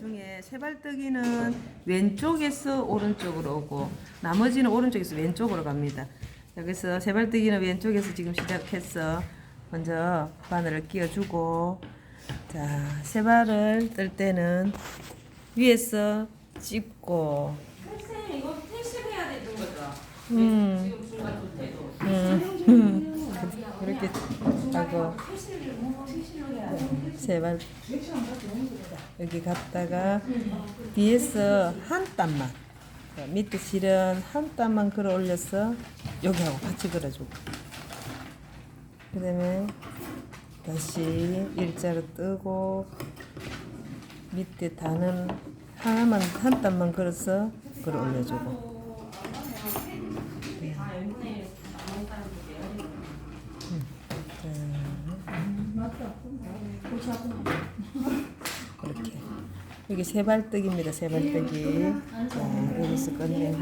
중에 세발뜨기는 왼쪽에서 오른쪽으로 오고 나머지는 오른쪽에서 왼쪽으로 갑니다. 여기서 세발뜨기는 왼쪽에서 지금 시작해서 먼저 바늘을 끼워주고 자 세발을 뜰 때는 위에서 찝고 쌤 이거 퇴실해야 되는 거죠? 음, 지금 중간 조태도 음, 음. 그렇게 하고 퇴실을 뭐 퇴실을 해야 돼. 세발. 여기 갔다가 뒤에서 한 땀만 자, 밑에 실은 한 땀만 걸어 올려서 여기하고 같이 걸어주고 그 다음에 다시 일자로 뜨고 밑에 단은 하나만 한 땀만 걸어서 걸어 올려주고 이렇게. 여기 세발뜨기입니다 세발뜨기 자 여기서 꺼내고